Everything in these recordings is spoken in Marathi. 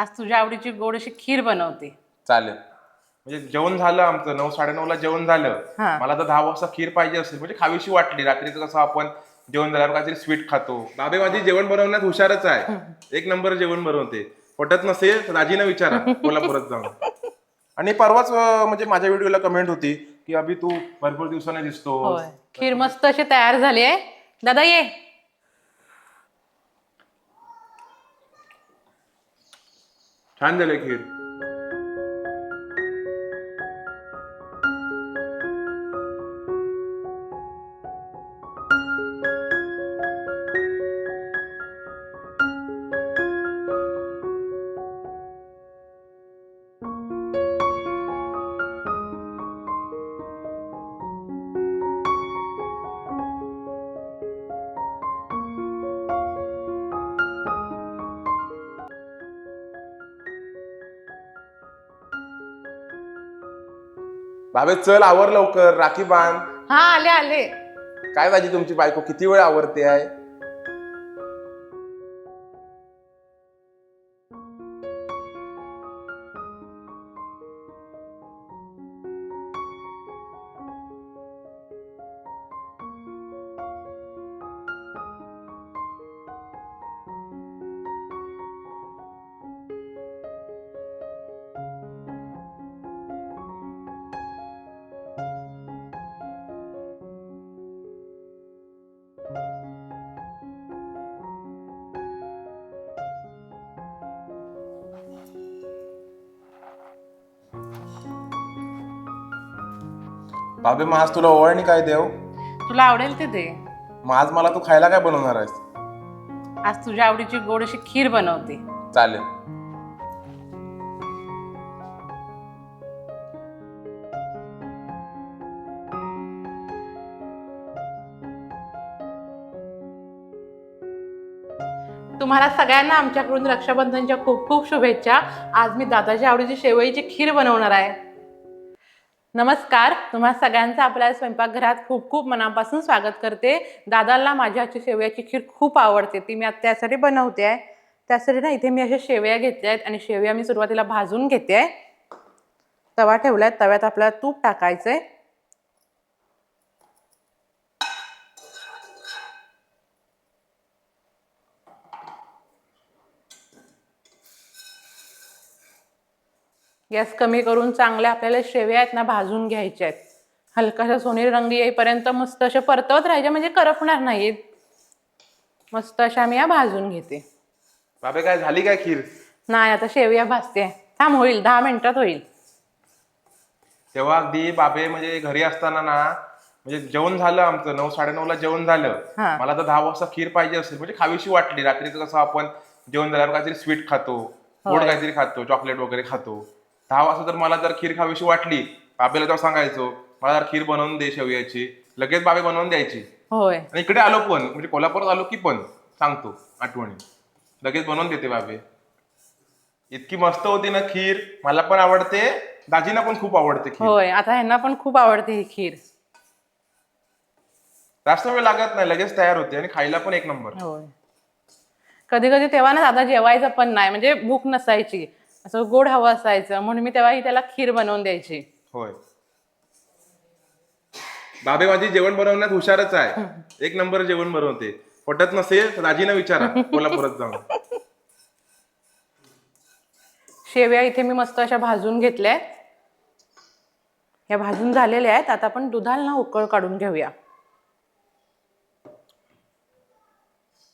आज तुझ्या आवडीची गोड अशी खीर बनवते. चालेल. म्हणजे जेवण झालं आमचं नऊ साडेनऊ ला जेवण झालं. हा. मला तर दहा वाजता खीर पाहिजे असेल म्हणजे खावीशी वाटली. रात्रीचं कसं आपण जेवण झाल्यावर काहीतरी स्वीट खातो. बाबे माझी जेवण बनवण्यात हुशारच आहे. एक नंबर जेवण बनवते. पटत नसेल तर दाजीना विचारा कोल्हापुरात जाऊन. आणि परवाच अं, म्हणजे माझ्या व्हिडिओला कमेंट होती की अभि तू भरपूर दिवसाने दिसतो होय. खीर मस्त अशी तयार झाली आहे. दादा ये. छान झालं खीर बाबे चल आवर लवकर राखी बांध. हा आले आले. काय दाजी तुमची बायको किती वेळ आवरते आहे? बाबे मग आज तुला ओवाळणी काय देव? तुला आवडेल ते दे. मग आज मला तू खायला काय बनवणार आहेस? आज तुझ्या आवडीची गोड अशी खीर बनवते. चालेल. तुम्हाला सगळ्यांना आमच्याकडून रक्षाबंधनच्या खूप खूप शुभेच्छा. आज मी दादाच्या आवडीची शेवईची खीर बनवणार आहे. नमस्कार तुम्हा सगळ्यांचं आपल्या स्वयंपाकघरात खूप खूप मनापासून स्वागत करते. दादाला माझ्या हातची शेवयाची खीर खूप आवडते ती मी आता त्यासाठी बनवते आहे. त्यासाठी ना इथे मी अशा शेवया घेतल्या आहेत आणि शेवया मी सुरुवातीला भाजून घेते आहे. तवा ठेवला आहे तव्यात आपल्याला तूप टाकायचं आहे. गॅस कमी करून चांगल्या आपल्याला शेव्या आहेत ना भाजून घ्यायच्या आहेत. हलकाशा सोनेरी रंग येईपर्यंत मस्त अशा परतवत राहायच्या म्हणजे करपणार नाहीत मस्त अशा मी या भाजून घेते. बाबे काय झाली काय खीर? नाही आता शेवया भाजते. थांब होईल दहा मिनिटात होईल. तेव्हा अगदी बाबे म्हणजे घरी असताना ना म्हणजे जेवण झालं आमचं नऊ साडेनऊ ला जेवण झालं. हा. मला तर दहा वाजता खीर पाहिजे असेल म्हणजे खावीशी वाटली. रात्रीचं कसं आपण जेवण झाल्यावर काहीतरी स्वीट खातो गोड. काहीतरी खातो चॉकलेट वगैरे खातो. दहा वाजता तर मला जर खीर खावीशी वाटली बाबेला तेव्हा सांगायचो मला जर खीर बनवून दे शेवयाची. लगेच बाबे बनवून द्यायची. होय. आणि इकडे आलो पण म्हणजे कोल्हापुरात आलो की पण सांगतो आठवणी. लगेच बनवून देते बाबे. इतकी मस्त होती ना खीर मला पण आवडते दाजीना पण खूप आवडते खीर. होय आता ह्यांना पण खूप आवडते ही खीर. जास्त वेळ लागत नाही लगेच तयार होते आणि खायला पण एक नंबर. होय. कधी कधी तेव्हा ना दादा जेवायचं पण नाही म्हणजे भूक नसायची. असं गोड हवं असायचं म्हणून मी तेव्हा ही त्याला खीर बनवून द्यायची. होय. बाबे माझी जेवण बनवण्यात हुशारच आहे. एक नंबर जेवण बनवते. पटत नसेल तर दाजीना विचारा कोल्हापुरात जाऊन. शेवया इथे मी मस्त अशा भाजून घेतल्या या भाजून झालेल्या आहेत. आता आपण दुधाला ना उकळ काढून घेऊया.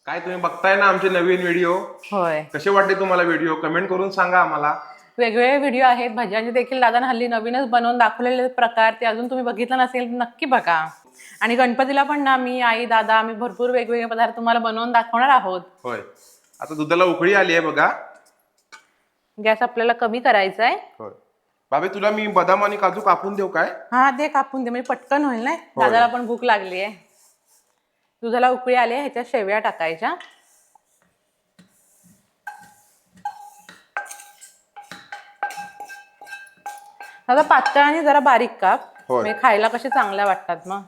काय तुम्ही बघताय ना आमचे नवीन व्हिडिओ? होय. कसे वाटते तुम्हाला व्हिडिओ? कमेंट करून सांगा आम्हाला. वेगवेगळे व्हिडिओ आहेत. भज्यांचे देखील दादाने हल्ली नवीनच बनवून दाखवलेले प्रकार. ते अजून तुम्ही बघितलं नसेल नक्की बघा. आणि गणपतीला पण ना मी आई दादा आम्ही भरपूर वेगवेगळे पदार्थ तुम्हाला बनवून दाखवणार आहोत. होय. आता दुधाला उकळी आली आहे बघा. गॅस आपल्याला कमी करायचा आहे होय. बाबे तुला मी बदाम आणि काजू कापून देऊ काय? हा दे कापून दे. म्हणजे पटकन होईल ना? दादाला पण भूक लागली आहे दुधाला उकळी आली आहे ह्याच्यात शेवया टाकायच्या. दादा पातळ आणि जरा बारीक काप. म्हणजे खायला कसे चांगल्या वाटतात मग.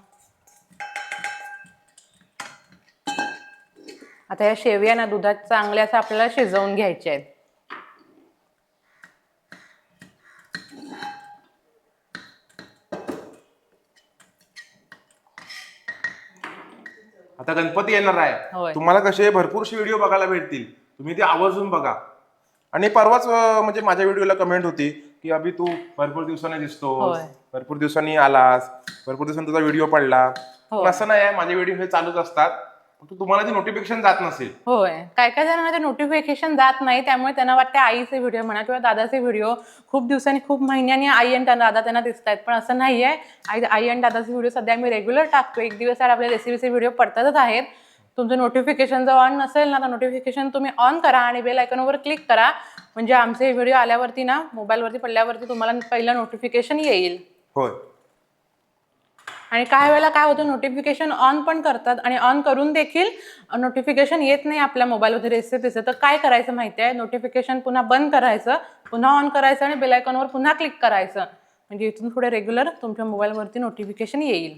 आता या शेवया ना दुधात चांगल्या असं आपल्याला शिजवून घ्यायच्या आहेत. आता गणपती येणार होय. आहे तुम्हाला कसे भरपूरसे व्हिडिओ बघायला भेटतील. तुम्ही ते आवर्जून बघा. आणि परवाच अं, म्हणजे माझ्या व्हिडिओला कमेंट होती की अभि तू भरपूर दिवसांनी दिसतो होय. भरपूर दिवसांनी आलास. भरपूर दिवसांनी तुझा व्हिडिओ पडला. पण असं नाही आहे. माझे व्हिडिओ हे चालूच असतात. तुम्हाला ती नोटिफिकेशन जात नसेल. होय. काय काय जणांना ते नोटिफिकेशन जात नाही त्यामुळे त्यांना वाटते आईचे व्हिडिओ म्हणा किंवा दादाचे व्हिडिओ खूप दिवसांनी खूप महिन्यांनी आई आणि दादा त्यांना दिसत आहेत. पण असं नाही आहे आई आई आणि दादाचे व्हिडिओ सध्या मी रेग्युलर टाकतो एक दिवस आड आपल्या रेसिपीचे व्हिडिओ पडतातच आहेत. तुमचं नोटिफिकेशन जर ऑन नसेल ना तर नोटिफिकेशन तुम्ही ऑन करा आणि बेल आयकॉनवर क्लिक करा. म्हणजे आमचे व्हिडिओ आल्यावरती ना मोबाईलवरती पडल्यावरती तुम्हाला पहिलं नोटिफिकेशन येईल. होय. आणि काही वेळेला काय होतं नोटिफिकेशन ऑन पण करतात आणि ऑन करून देखील नोटिफिकेशन येत नाही आपल्या मोबाईलमध्ये रेसिपीचं तर काय करायचं माहिती आहे? नोटिफिकेशन पुन्हा बंद करायचं पुन्हा ऑन करायचं आणि बेल आयकॉनवर पुन्हा क्लिक करायचं. म्हणजे इथून पुढे रेग्युलर तुमच्या मोबाईलवरती नोटिफिकेशन येईल.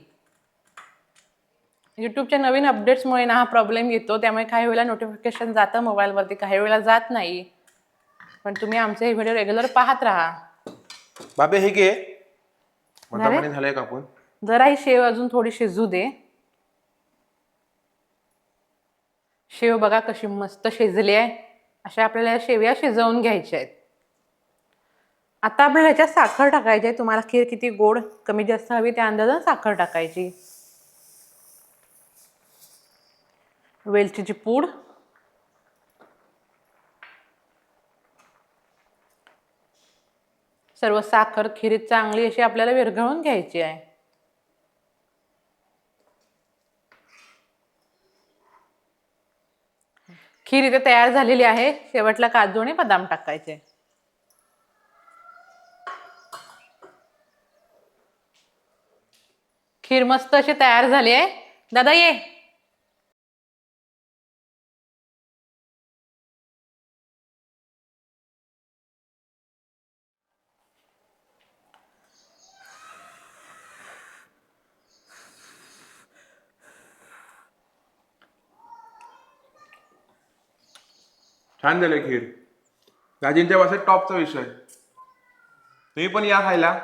यूट्यूबच्या नवीन अपडेट्समुळे ना हा प्रॉब्लेम येतो. त्यामुळे काही वेळेला नोटिफिकेशन जातं मोबाईलवरती काही वेळेला जात नाही. पण तुम्ही आमचे हे व्हिडिओ रेग्युलर पाहत राहा. बाबे हे घे. झालंय का आपण? जरा ही शेव अजून थोडी शिजू दे. शेव बघा कशी मस्त शिजली आहे. अशा आपल्याला शेव्या शेवया शिजवून घ्यायच्या आहेत. आता आपल्याला ह्याच्यात साखर टाकायची आहे. तुम्हाला खीर किती गोड कमी जास्त हवी त्या अंदाजाने साखर टाकायची. वेलचीची पूड. सर्व साखर खीर चांगली अशी आपल्याला विरघळून घ्यायची आहे. खीर इथे तयार झालेली आहे. शेवटला काजू आणि बदाम टाकायचे. खीर मस्त अशी तयार झाली आहे. दादा ये. छान झालंय खीर. दाजींच्या वासात टॉपचा विषय. तुम्ही पण या खायला.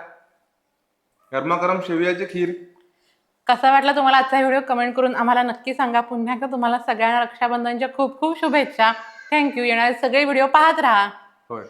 गरमागरम शेवयाची खीर. कसा वाटला तुम्हाला आजचा व्हिडिओ? कमेंट करून आम्हाला नक्की सांगा. पुन्हा एकदा तुम्हाला सगळ्यांना रक्षाबंधनच्या खूप खूप शुभेच्छा. थँक्यू येणारे सगळे व्हिडिओ पाहत राहा. होय.